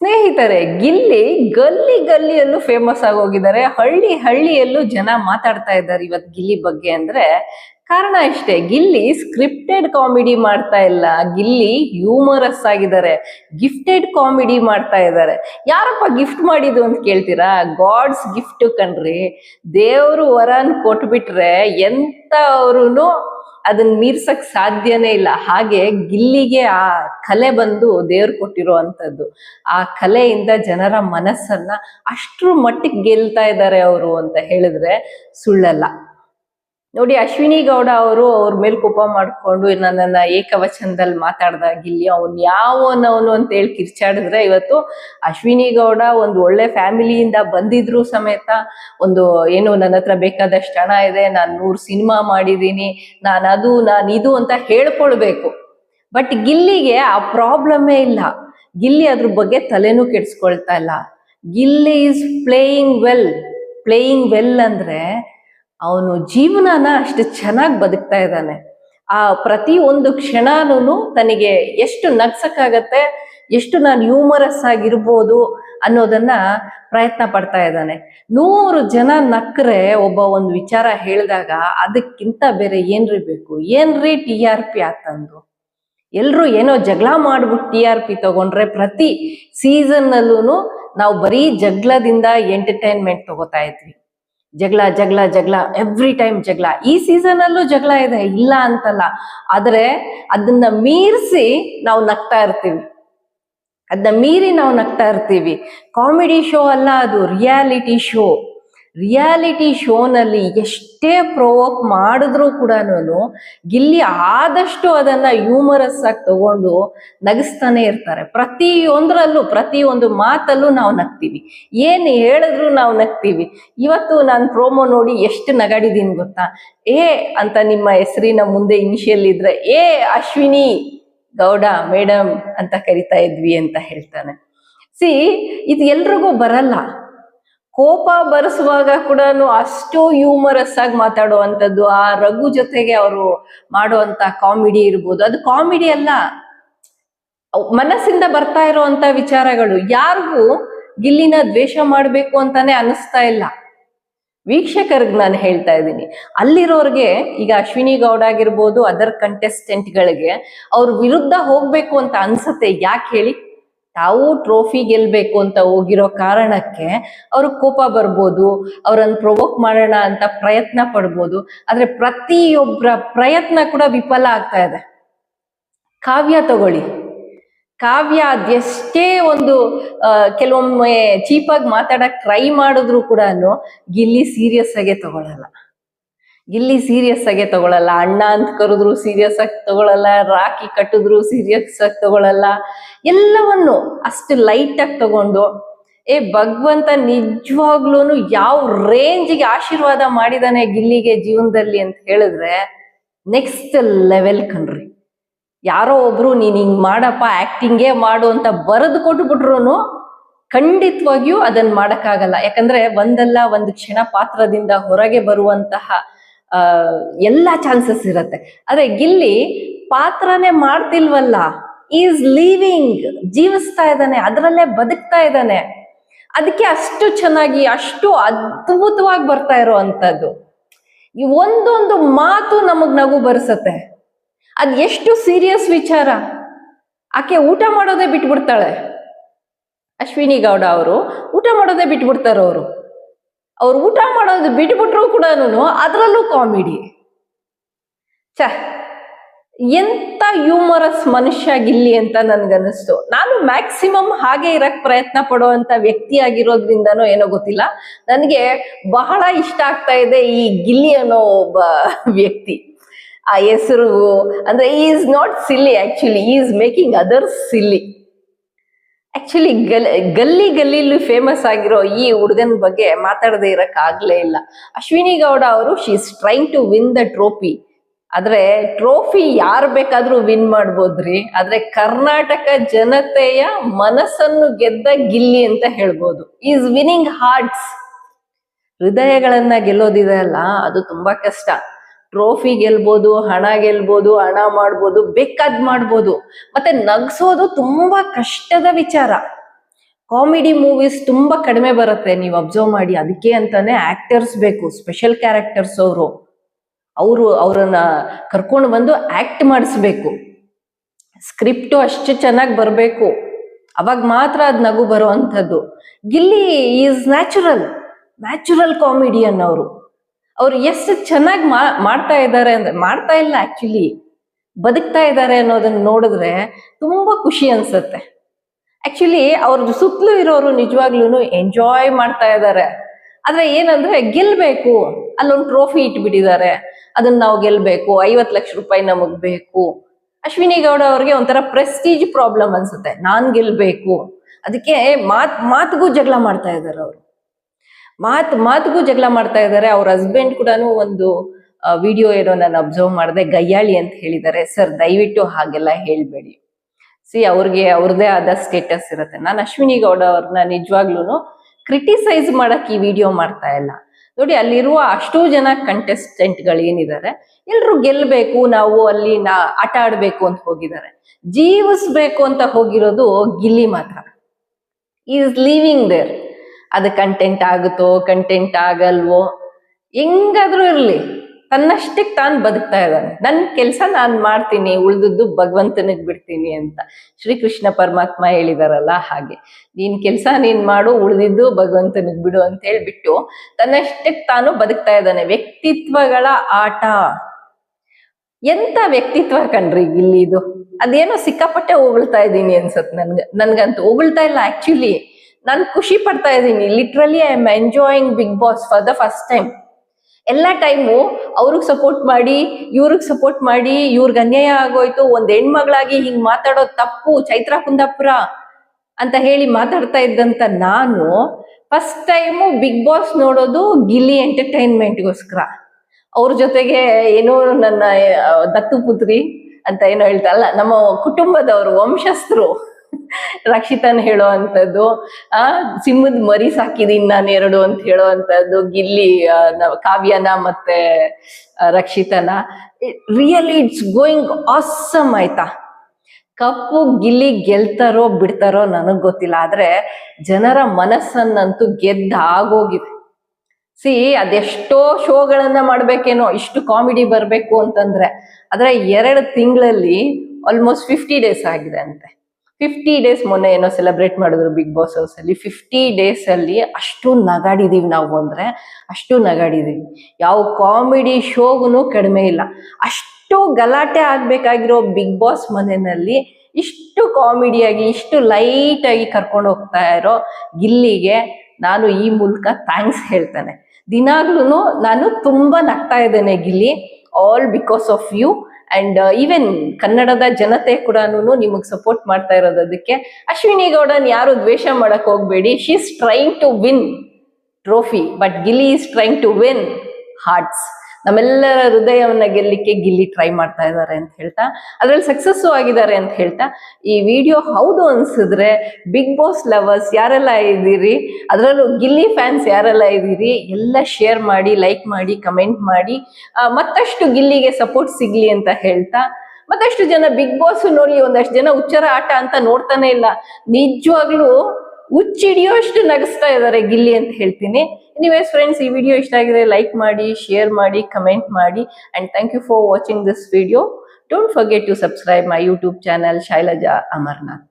ಸ್ನೇಹಿತರೆ, ಗಿಲ್ಲಿ ಗಲ್ಲಿ ಗಲ್ಲಿಯಲ್ಲೂ ಫೇಮಸ್ ಆಗಿ ಹೋಗಿದ್ದಾರೆ. ಹಳ್ಳಿ ಹಳ್ಳಿಯಲ್ಲೂ ಜನ ಮಾತಾಡ್ತಾ ಇದ್ದಾರೆ ಇವತ್ ಗಿಲ್ಲಿ ಬಗ್ಗೆ ಅಂದ್ರೆ, ಕಾರಣ ಇಷ್ಟೇ, ಗಿಲ್ಲಿ ಸ್ಕ್ರಿಪ್ಟೆಡ್ ಕಾಮಿಡಿ ಮಾಡ್ತಾ ಇಲ್ಲ. ಗಿಲ್ಲಿ ಹ್ಯೂಮರಸ್ ಆಗಿದ್ದಾರೆ. ಗಿಫ್ಟೆಡ್ ಕಾಮಿಡಿ ಮಾಡ್ತಾ ಇದ್ದಾರೆ. ಯಾರಪ್ಪ ಗಿಫ್ಟ್ ಮಾಡಿದ್ದು ಅಂತ ಕೇಳ್ತೀರಾ? ಗಾಡ್ಸ್ ಗಿಫ್ಟ್ ಕಣ್ರಿ. ದೇವ್ರು ವರನ್ ಕೊಟ್ಬಿಟ್ರೆ ಎಂತ ಅವ್ರುನು ಅದನ್ನ ಮೀರ್ಸಕ್ ಸಾಧ್ಯನೇ ಇಲ್ಲ. ಹಾಗೆ ಗಿಲ್ಲಿಗೆ ಆ ಕಲೆ ಬಂದು ದೇವ್ರು ಕೊಟ್ಟಿರುವಂತದ್ದು. ಆ ಕಲೆಯಿಂದ ಜನರ ಮನಸ್ಸನ್ನ ಅಷ್ಟ್ರ ಮಟ್ಟಿಗೆ ಗೆಲ್ತಾ ಇದ್ದಾರೆ ಅವರು ಅಂತ ಹೇಳಿದ್ರೆ ಸುಳ್ಳಲ್ಲ. ನೋಡಿ ಅಶ್ವಿನಿ ಗೌಡ ಅವರು ಅವ್ರ ಮೇಲೆ ಕೋಪ ಮಾಡ್ಕೊಂಡು ನನ್ನನ್ನ ಏಕವಚನದಲ್ಲಿ ಮಾತಾಡ್ದ ಅವನ್ ಯಾವನವನು ಅಂತ ಹೇಳಿ ಕಿರ್ಚಾಡಿದ್ರೆ ಇವತ್ತು ಅಶ್ವಿನಿ ಗೌಡ ಒಂದು ಒಳ್ಳೆ ಫ್ಯಾಮಿಲಿಯಿಂದ ಬಂದಿದ್ರು ಸಮೇತ ಒಂದು, ಏನು ನನ್ನ ಹತ್ರ ಬೇಕಾದಷ್ಟು ಹಣ ಇದೆ, ನಾನು ನೂರು ಸಿನಿಮಾ ಮಾಡಿದ್ದೀನಿ ನಾನು ಅದು, ನಾನು ಇದು ಅಂತ ಹೇಳ್ಕೊಳ್ಬೇಕು. ಬಟ್ ಗಿಲ್ಲಿಗೆ ಆ ಪ್ರಾಬ್ಲಮ್ಮೇ ಇಲ್ಲ. ಗಿಲ್ಲಿ ಅದ್ರ ಬಗ್ಗೆ ತಲೆನೂ ಕೆಡ್ಸ್ಕೊಳ್ತಾ ಇಲ್ಲ. Gilli is playing well. Playing well ಅಂದ್ರೆ ಅವನು ಜೀವನನ ಅಷ್ಟು ಚೆನ್ನಾಗಿ ಬದುಕ್ತಾ ಇದ್ದಾನೆ. ಆ ಪ್ರತಿ ಒಂದು ಕ್ಷಣನೂ ತನಗೆ ಎಷ್ಟು ನಗ್ಸಕ್ಕಾಗತ್ತೆ, ಎಷ್ಟು ನಾನು ಹ್ಯೂಮರಸ್ ಆಗಿರ್ಬೋದು ಅನ್ನೋದನ್ನ ಪ್ರಯತ್ನ ಪಡ್ತಾ ಇದ್ದಾನೆ. ನೂರು ಜನ ನಕ್ರೆ ಒಬ್ಬ ಒಂದು ವಿಚಾರ ಹೇಳಿದಾಗ ಅದಕ್ಕಿಂತ ಬೇರೆ ಏನ್ರಿ ಬೇಕು? ಏನ್ರಿ ಟಿ ಆರ್ ಪಿ ಆತಂದು? ಎಲ್ರು ಏನೋ ಜಗಳ ಮಾಡ್ಬಿಟ್ಟು ಟಿ ಆರ್ ಪಿ ತಗೊಂಡ್ರೆ ಪ್ರತಿ ಸೀಸನ್ ಅಲ್ಲೂ ನಾವು ಬರೀ ಜಗಳದಿಂದ ಎಂಟರ್ಟೈನ್ಮೆಂಟ್ ತಗೋತಾ ಇದ್ವಿ. ಜಗಳ ಜಗಳ ಜಗಳ ಎವ್ರಿ ಟೈಮ್ ಜಗಳ. ಈ ಸೀಸನ್ ಅಲ್ಲೂ ಜಗಳ ಇದೆ, ಇಲ್ಲ ಅಂತಲ್ಲ. ಆದ್ರೆ ಅದನ್ನ ಮೀರಿಸಿ ನಾವು ನಗ್ತಾ ಇರ್ತೀವಿ. ಅದನ್ನ ಮೀರಿ ನಾವು ನಗ್ತಾ ಇರ್ತೀವಿ. ಕಾಮಿಡಿ ಶೋ ಅಲ್ಲ ಅದು ರಿಯಾಲಿಟಿ ಶೋ ರಿಯಾಲಿಟಿ ಶೋನಲ್ಲಿ ಎಷ್ಟೇ ಪ್ರೊವೋಕ್ ಮಾಡಿದ್ರೂ ಕೂಡ ಗಿಲ್ಲಿ ಆದಷ್ಟು ಅದನ್ನ ಹ್ಯೂಮರಸ್ ಆಗಿ ತಗೊಂಡು ನಗಿಸ್ತಾನೆ ಇರ್ತಾರೆ. ಪ್ರತಿಯೊಂದರಲ್ಲೂ, ಪ್ರತಿಯೊಂದು ಮಾತಲ್ಲೂ ನಾವು ನಗ್ತೀವಿ. ಏನು ಹೇಳಿದ್ರು ನಾವು ನಗ್ತೀವಿ. ಇವತ್ತು ನಾನು ಪ್ರೋಮೋ ನೋಡಿ ಎಷ್ಟು ನಗಾಡಿದೀನಿ ಗೊತ್ತಾ? ಏ ಅಂತ ನಿಮ್ಮ ಹೆಸರಿನ ಮುಂದೆ ಇನಿಷಿಯಲ್ ಇದ್ರೆ, ಏ ಅಶ್ವಿನಿ, ಗೌಡ ಮೇಡಮ್ ಅಂತ ಕರಿತಾ ಇದ್ವಿ ಅಂತ ಹೇಳ್ತಾನೆ. ಸಿ ಇದು ಎಲ್ರಿಗೂ ಬರಲ್ಲ. ಕೋಪ ಬರೆಸುವಾಗ ಕೂಡ ಅಷ್ಟು ಹ್ಯೂಮರಸ್ ಆಗಿ ಮಾತಾಡುವಂಥದ್ದು, ಆ ರಘು ಜೊತೆಗೆ ಅವರು ಮಾಡುವಂತ ಕಾಮಿಡಿ ಇರ್ಬೋದು. ಅದು ಕಾಮಿಡಿ ಅಲ್ಲ. ಮನಸ್ಸಿಂದ ಬರ್ತಾ ಇರುವಂತ ವಿಚಾರಗಳು. ಯಾರಿಗೂ ಗಿಲ್ಲಿನ ದ್ವೇಷ ಮಾಡಬೇಕು ಅಂತಾನೆ ಅನಿಸ್ತಾ ಇಲ್ಲ. ವೀಕ್ಷಕರಿಗೆ ನಾನು ಹೇಳ್ತಾ ಇದ್ದೀನಿ. ಅಲ್ಲಿರೋರ್ಗೆ, ಈಗ ಅಶ್ವಿನಿ ಗೌಡ ಆಗಿರ್ಬೋದು ಅದರ್ ಕಂಟೆಸ್ಟೆಂಟ್ಗಳಿಗೆ ಅವ್ರ ವಿರುದ್ಧ ಹೋಗ್ಬೇಕು ಅಂತ ಅನ್ಸುತ್ತೆ. ಯಾಕೆ ಹೇಳಿ? ತಾವು ಟ್ರೋಫಿ ಗೆಲ್ಬೇಕು ಅಂತ ಹೋಗಿರೋ ಕಾರಣಕ್ಕೆ ಅವ್ರಿಗೆ ಕೋಪ ಬರ್ಬೋದು, ಅವ್ರನ್ನ ಪ್ರೊವೋಕ್ ಮಾಡೋಣ ಅಂತ ಪ್ರಯತ್ನ ಪಡ್ಬೋದು, ಆದ್ರೆ ಪ್ರತಿಯೊಬ್ಬರ ಪ್ರಯತ್ನ ಕೂಡ ವಿಫಲ ಆಗ್ತಾ ಇದೆ. ಕಾವ್ಯ ತಗೊಳ್ಳಿ. ಕಾವ್ಯ ಅದೆಷ್ಟೇ ಒಂದು ಕೆಲವೊಮ್ಮೆ ಚೀಪಾಗಿ ಮಾತಾಡಕ್ ಟ್ರೈ ಮಾಡಿದ್ರು ಕೂಡ ಗಿಲ್ಲಿ ಸೀರಿಯಸ್ ಆಗೇ ತಗೊಳಲ್ಲ. ಗಿಲ್ಲಿ ಸೀರಿಯಸ್ ಆಗೇ ತಗೊಳಲ್ಲ. ಅಣ್ಣ ಅಂತ ಕರೆದ್ರು ಸೀರಿಯಸ್ ಆಗಿ ತಗೊಳಲ್ಲ. ರಾಕಿ ಕಟ್ಟಿದ್ರು ಸೀರಿಯಸ್ ಆಗಿ ತಗೊಳಲ್ಲ. ಎಲ್ಲವನ್ನು ಅಷ್ಟು ಲೈಟ್ ಆಗಿ ತಗೊಂಡು, ಏ ಭಗವಂತ ನಿಜವಾಗ್ಲೂ ಯಾವ ರೇಂಜ್ಗೆ ಆಶೀರ್ವಾದ ಮಾಡಿದಾನೆ ಗಿಲ್ಲಿಗೆ ಜೀವನದಲ್ಲಿ? ಅಂತ ಹೇಳಿದ್ರೆ ನೆಕ್ಸ್ಟ್ ಲೆವೆಲ್ ಕಣ್ರಿ. ಯಾರೋ ಒಬ್ರು ನೀನ್ ಹಿಂಗ್ ಮಾಡಪ್ಪ ಆಕ್ಟಿಂಗೇ ಮಾಡು ಅಂತ ಬರೆದು ಕೊಟ್ಬಿಟ್ರು ಖಂಡಿತವಾಗಿಯೂ ಅದನ್ನ ಮಾಡಕ್ಕಾಗಲ್ಲ. ಯಾಕಂದ್ರೆ ಒಂದಲ್ಲ ಒಂದು ಕ್ಷಣ ಪಾತ್ರದಿಂದ ಹೊರಗೆ ಬರುವಂತಹ ಎಲ್ಲಾ ಚಾನ್ಸಸ್ ಇರುತ್ತೆ. ಆದ್ರೆ ಗಿಲ್ಲಿ ಪಾತ್ರನೇ ಮಾಡ್ತಿಲ್ವಲ್ಲ? ಈಸ್ ಲೀವಿಂಗ್ ಜೀವಿಸ್ತಾ ಇದ್ದಾನೆ, ಅದರಲ್ಲೇ ಬದುಕ್ತಾ ಇದ್ದಾನೆ. ಅದಕ್ಕೆ ಅಷ್ಟು ಚೆನ್ನಾಗಿ, ಅಷ್ಟು ಅದ್ಭುತವಾಗಿ ಬರ್ತಾ ಇರೋವಂಥದ್ದು. ಈ ಒಂದೊಂದು ಮಾತು ನಮಗ್ ನಗು ಬರ್ಸತ್ತೆ. ಅದ್ ಎಷ್ಟು ಸೀರಿಯಸ್ ವಿಚಾರ. ಆಕೆ ಊಟ ಮಾಡೋದೇ ಬಿಟ್ಬಿಡ್ತಾಳೆ. ಅಶ್ವಿನಿ ಗೌಡ ಅವರು, ಊಟ ಮಾಡೋದೇ ಬಿಟ್ಬಿಡ್ತಾರೆ ಅವರು ಊಟ ಮಾಡೋದು ಬಿಟ್ಬಿಟ್ರು ಕೂಡ ಅದರಲ್ಲೂ ಕಾಮಿಡಿ. ಛ, ಎಂತ ಹ್ಯೂಮರಸ್ ಮನುಷ್ಯ ಗಿಲ್ಲಿ ಅಂತ ನನ್ಗನ್ನಿಸ್ತು. ನಾನು ಮ್ಯಾಕ್ಸಿಮಮ್ ಹಾಗೆ ಇರಕ್ ಪ್ರಯತ್ನ ಪಡುವಂತ ವ್ಯಕ್ತಿ ಆಗಿರೋದ್ರಿಂದನೋ ಏನೋ ಗೊತ್ತಿಲ್ಲ. ನನಗೆ ಬಹಳ ಇಷ್ಟ ಆಗ್ತಾ ಇದೆ ಈ ಗಿಲ್ಲಿ ಅನ್ನೋ ಒಬ್ಬ ವ್ಯಕ್ತಿ. ಆ ಹೆಸರು ಅಂದ್ರೆ is not silly actually is making others silly actually ಗಲ್ ಗಲ್ಲಿ ಗಲ್ಲಿಲಿ ಫೇಮಸ್ ಆಗಿರೋ ಈ ಹುಡುಗನ ಬಗ್ಗೆ ಮಾತಾಡದೇ ಇರಕ್ ಆಗ್ಲೇ ಇಲ್ಲ. ಅಶ್ವಿನಿ ಗೌಡ ಅವರು she is trying to win the trophy ಆದ್ರೆ ಟ್ರೋಫಿ ಯಾರ್ ಬೇಕಾದ್ರೂ ವಿನ್ ಮಾಡ್ಬೋದ್ರಿ. ಆದ್ರೆ ಕರ್ನಾಟಕ ಜನತೆಯ ಮನಸ್ಸನ್ನು ಗೆದ್ದ ಗಿಲ್ಲಿ ಅಂತ ಹೇಳ್ಬೋದು. ಈಸ್ ವಿನಿಂಗ್ ಹಾರ್ಟ್ಸ್ ಹೃದಯಗಳನ್ನ ಗೆಲ್ಲೋದಿದೆ ಅಲ್ಲ, ಅದು ತುಂಬಾ ಕಷ್ಟ. ಟ್ರೋಫಿ ಗೆಲ್ಬೋದು, ಹಣ ಗೆಲ್ಬೋದು, ಹಣ ಮಾಡ್ಬೋದು ಬೇಕಾದ್ ಮಾಡ್ಬೋದು. ಮತ್ತೆ ನಗ್ಸೋದು ತುಂಬಾ ಕಷ್ಟದ ವಿಚಾರ. ಕಾಮಿಡಿ ಮೂವೀಸ್ ತುಂಬಾ ಕಡಿಮೆ ಬರುತ್ತೆ. ನೀವು ಅಬ್ಸರ್ವ್ ಮಾಡಿ. ಅದಕ್ಕೆ ಅಂತಾನೆ ಆಕ್ಟರ್ಸ್ ಬೇಕು. ಸ್ಪೆಷಲ್ ಕ್ಯಾರೆಕ್ಟರ್ಸ್ ಅವರು. ಅವರು ಅವರನ್ನ ಕರ್ಕೊಂಡು ಬಂದು ಆಕ್ಟ್ ಮಾಡಿಸ್ಬೇಕು. ಸ್ಕ್ರಿಪ್ಟು ಅಷ್ಟು ಚೆನ್ನಾಗಿ ಬರಬೇಕು. ಅವಾಗ ಮಾತ್ರ ಅದು ನಗು ಬರುವಂಥದ್ದು Gilli is natural natural comedian ಅವರು. ಅವ್ರು ಎಷ್ಟು ಚೆನ್ನಾಗಿ ಮಾಡ್ತಾ ಇದ್ದಾರೆ ಅಂದ್ರೆ, ಮಾಡ್ತಾ ಇಲ್ಲ ಆಕ್ಚುಲಿ ಬದುಕ್ತಾ ಇದ್ದಾರೆ ಅನ್ನೋದನ್ನ ನೋಡಿದ್ರೆ ತುಂಬಾ ಖುಷಿ ಅನ್ಸುತ್ತೆ. ಆಕ್ಚುಲಿ ಅವ್ರ ಸುತ್ತಲೂ ಇರೋರು ನಿಜವಾಗ್ಲೂ ಎಂಜಾಯ್ ಮಾಡ್ತಾ ಇದ್ದಾರೆ. ಆದ್ರೆ ಏನಂದ್ರೆ ಗೆಲ್ಬೇಕು. ಅಲ್ಲೊಂದು ಟ್ರೋಫಿ ಇಟ್ಬಿಟ್ಟಿದ್ದಾರೆ. ಅದನ್ನ ನಾವು ಗೆಲ್ಬೇಕು. ಐವತ್ತು ಲಕ್ಷ ರೂಪಾಯಿ ನಮಗ್ ಬೇಕು. ಅಶ್ವಿನಿ ಗೌಡ ಅವ್ರಿಗೆ ಒಂಥರ ಪ್ರೆಸ್ಟೀಜ್ ಪ್ರಾಬ್ಲಮ್ ಅನ್ಸುತ್ತೆ. ನಾನ್ ಗೆಲ್ಬೇಕು. ಅದಕ್ಕೆ ಮಾತ್, ಮಾತುಗೂ ಜಗಳ ಮಾಡ್ತಾ ಇದ್ದಾರೆ ಅವರು. ಮಾತ್, ಮಾತುಗೂ ಜಗಳ ಮಾಡ್ತಾ ಇದ್ದಾರೆ. ಅವ್ರ ಹಸ್ಬೆಂಡ್ ಕೂಡ ಒಂದು ವಿಡಿಯೋ ಏನೋ ನಾನು ಅಬ್ಸರ್ವ್ ಮಾಡಿದೆ. ಗಯ್ಯಾಳಿ ಅಂತ ಹೇಳಿದ್ದಾರೆ. ಸರ್ ದಯವಿಟ್ಟು ಹಾಗೆಲ್ಲ ಹೇಳ್ಬೇಡಿ. ಸಿ ಅವ್ರಿಗೆ, ಅವ್ರದೇ ಆದ ಸ್ಟೇಟಸ್ ಇರುತ್ತೆ. ನಾನು ಅಶ್ವಿನಿ ಗೌಡ ಅವ್ರನ್ನ ನಿಜವಾಗ್ಲೂ ಕ್ರಿಟಿಸೈಸ್ ಮಾಡಕ್ ಈ ವಿಡಿಯೋ ಮಾಡ್ತಾ ಇಲ್ಲ. ನೋಡಿ, ಅಲ್ಲಿರುವ ಅಷ್ಟು ಜನ ಕಂಟೆಸ್ಟೆಂಟ್ಗಳು ಏನಿದ್ದಾರೆ, ಎಲ್ರು ಗೆಲ್ಬೇಕು, ನಾವು ಅಲ್ಲಿ ನಾ, ಆಟ ಆಡ್ಬೇಕು ಅಂತ ಹೋಗಿದ್ದಾರೆ. ಜೀವಿಸ್ಬೇಕು ಅಂತ ಹೋಗಿರೋದು ಗಿಲ್ಲಿ ಮಾತ್ರ. ಈಸ್ ಲಿವಿಂಗ್ ದೇರ್ ಅದು ಕಂಟೆಂಟ್ ಆಗುತ್ತೋ ಕಂಟೆಂಟ್ ಆಗಲ್ವೋ, ಹೆಂಗಾದ್ರೂ ಇರ್ಲಿ. ತನ್ನಷ್ಟಕ್ಕೆ ತಾನು ಬದುಕ್ತಾ ಇದ್ದಾನೆ. ನನ್ನ ಕೆಲಸ ನಾನು ಮಾಡ್ತೀನಿ, ಉಳಿದದ್ದು ಭಗವಂತನಿಗೆ ಬಿಡ್ತೀನಿ ಅಂತ. ಶ್ರೀಕೃಷ್ಣ ಪರಮಾತ್ಮ ಹೇಳಿದಾರಲ್ಲ ಹಾಗೆ. ನೀನ್ ಕೆಲಸ ನೀನ್ ಮಾಡು, ಉಳಿದಿದ್ದು ಭಗವಂತನಿಗೆ ಬಿಡು ಅಂತ ಹೇಳ್ಬಿಟ್ಟು ತನ್ನಷ್ಟಕ್ಕೆ ತಾನು ಬದುಕ್ತಾ ಇದ್ದಾನೆ. ವ್ಯಕ್ತಿತ್ವಗಳ ಆಟ. ಎಂತ ವ್ಯಕ್ತಿತ್ವ ಕಣ್ರಿ ಇಲ್ಲಿ ಇದು? ಅದೇನೋ ಸಿಕ್ಕಾಪಟ್ಟೆ ಹೊಗಳ್ತಾ ಇದ್ದೀನಿ ಅನ್ಸತ್ ನನ್ಗೆ. ನನ್ಗಂತೂ ಹೊಗಳ್ತಾ ಇಲ್ಲ ಆಕ್ಚುಲಿ ನಾನು ಖುಷಿ ಪಡ್ತಾ ಇದ್ದೀನಿ literally I am enjoying Bigg Boss for the first time ಎಲ್ಲ ಟೈಮು ಅವ್ರಿಗೆ ಸಪೋರ್ಟ್ ಮಾಡಿ, ಇವ್ರಿಗೆ ಸಪೋರ್ಟ್ ಮಾಡಿ, ಇವ್ರಿಗೆ ಅನ್ಯಾಯ ಆಗೋಯ್ತು, ಒಂದ್ ಹೆಣ್ಮಗಳಾಗಿ ಹಿಂಗ್ ಮಾತಾಡೋದು ತಪ್ಪು ಚೈತ್ರ ಕುಂದಾಪುರ ಅಂತ ಹೇಳಿ ಮಾತಾಡ್ತಾ ಇದ್ದಂತ ನಾನು ಫಸ್ಟ್ ಟೈಮು ಬಿಗ್ ಬಾಸ್ ನೋಡೋದು ಗಿಲ್ಲಿ ಎಂಟರ್ಟೈನ್ಮೆಂಟ್ಗೋಸ್ಕರ ಅವ್ರ ಜೊತೆಗೆ ಏನೋ ನನ್ನ ದತ್ತು ಪುತ್ರಿ ಅಂತ ಏನೋ ಹೇಳ್ತಾರಲ್ಲ ನಮ್ಮ ಕುಟುಂಬದವರು, ವಂಶಸ್ಥರು. ರಕ್ಷಿತನ್ ಹೇಳೋ ಅಂತದ್ದು ಆ, ಸಿಂಹದ್ ಮರಿ ಸಾಕಿದೀನಿ ನಾನು ಎರಡು ಅಂತ ಹೇಳೋ ಅಂತದ್ದು ಗಿಲ್ಲಿ ಕಾವ್ಯನ ಮತ್ತೆ ರಕ್ಷಿತನ. ರಿಯಲಿ ಇಟ್ಸ್ ಗೋಯಿಂಗ್ ಆಸಮ್ ಆಯ್ತಾ? ಕಪ್ಪು ಗಿಲ್ಲಿ ಗೆಲ್ತಾರೋ ಬಿಡ್ತಾರೋ ನನಗ್ ಗೊತ್ತಿಲ್ಲ, ಆದ್ರೆ ಜನರ ಮನಸ್ಸನ್ನಂತೂ ಗೆದ್ದ ಆಗೋಗಿದೆ. ಸಿ ಅದೆಷ್ಟೋ ಶೋಗಳನ್ನ ಮಾಡ್ಬೇಕೇನೋ, ಇಷ್ಟು ಕಾಮಿಡಿ ಬರ್ಬೇಕು ಅಂತಂದ್ರೆ, ಆದ್ರೆ ಎರಡು ತಿಂಗಳಲ್ಲಿ ಆಲ್ಮೋಸ್ಟ್ ಫಿಫ್ಟಿ ಡೇಸ್ ಆಗಿದೆ ಅಂತೆ. ಫಿಫ್ಟಿ ಡೇಸ್ ಮೊನ್ನೆ ಏನೋ ಸೆಲೆಬ್ರೇಟ್ ಮಾಡಿದ್ರು ಬಿಗ್ ಬಾಸ್ ಹೌಸ್ ಅಲ್ಲಿ ಫಿಫ್ಟಿ ಡೇಸ್ ಅಲ್ಲಿ ಅಷ್ಟು ನಗಾಡಿದೀವಿ ನಾವು ಅಂದ್ರೆ, ಅಷ್ಟು ನಗಾಡಿದೀವಿ. ಯಾವ ಕಾಮಿಡಿ ಶೋಗುನು ಕಡಿಮೆ ಇಲ್ಲ. ಅಷ್ಟು ಗಲಾಟೆ ಆಗ್ಬೇಕಾಗಿರೋ ಬಿಗ್ ಬಾಸ್ ಮನೆಯಲ್ಲಿ ಇಷ್ಟು ಕಾಮಿಡಿಯಾಗಿ ಇಷ್ಟು ಲೈಟ್ ಆಗಿ ಕರ್ಕೊಂಡು ಹೋಗ್ತಾ ಇರೋ ಗಿಲ್ಲಿಗೆ ನಾನು ಈ ಮೂಲಕ ಥ್ಯಾಂಕ್ಸ್ ಹೇಳ್ತೇನೆ. ದಿನಾಗ್ಲೂ ನಾನು ತುಂಬಾ ನಗ್ತಾ ಇದ್ದೇನೆ Gilli. All because of you and even ಕನ್ನಡದ ಜನತೆ ಕೂಡ ನಿಮಗೆ ಸಪೋರ್ಟ್ ಮಾಡ್ತಾ ಇರೋದಕ್ಕೆ ಅಶ್ವಿನಿ ಗೌಡನ್ ಯಾರು ದ್ವೇಷ ಮಾಡಕ್ ಹೋಗ್ಬೇಡಿ. She is trying to win trophy but Gilli is trying to win hearts ನಮ್ಮೆಲ್ಲರ ಹೃದಯವನ್ನ ಗೆಲ್ಲಿಕ್ಕೆ ಗಿಲ್ಲಿ ಟ್ರೈ ಮಾಡ್ತಾ ಇದ್ದಾರೆ ಅಂತ ಹೇಳ್ತಾ, ಅದ್ರಲ್ಲಿ ಸಕ್ಸಸ್ ಆಗಿದ್ದಾರೆ ಅಂತ ಹೇಳ್ತಾ, ಈ ವಿಡಿಯೋ ಹೌದು ಅನ್ಸಿದ್ರೆ ಬಿಗ್ ಬಾಸ್ ಲವರ್ಸ್ ಯಾರೆಲ್ಲ ಇದ್ದೀರಿ, ಅದರಲ್ಲೂ ಗಿಲ್ಲಿ ಫ್ಯಾನ್ಸ್ ಯಾರೆಲ್ಲ ಇದ್ದೀರಿ, ಎಲ್ಲ ಶೇರ್ ಮಾಡಿ ಲೈಕ್ ಮಾಡಿ ಕಮೆಂಟ್ ಮಾಡಿ ಮತ್ತಷ್ಟು ಗಿಲ್ಲಿಗೆ ಸಪೋರ್ಟ್ ಸಿಗ್ಲಿ ಅಂತ ಹೇಳ್ತಾ, ಮತ್ತಷ್ಟು ಜನ ಬಿಗ್ ಬಾಸ್ ನೋಡಿ ಒಂದಷ್ಟು ಜನ ಹುಚ್ಚರ ಆಟ ಅಂತ ನೋಡ್ತಾನೆ ಇಲ್ಲ. ನಿಜವಾಗ್ಲೂ ಹುಚ್ಚಿಡಿಯೋಷ್ಟು ನಗಿಸ್ತಾ ಇದ್ದಾರೆ ಗಿಲ್ಲಿ ಅಂತ ಹೇಳ್ತೀನಿ. ಎನಿವೇಸ್ ಫ್ರೆಂಡ್ಸ್ ಈ ವಿಡಿಯೋ ಇಷ್ಟ ಆಗಿದೆ ಲೈಕ್ ಮಾಡಿ ಶೇರ್ ಮಾಡಿ ಕಮೆಂಟ್ ಮಾಡಿ and thank you for watching this video don't forget to subscribe my YouTube channel Shailaja Amarnath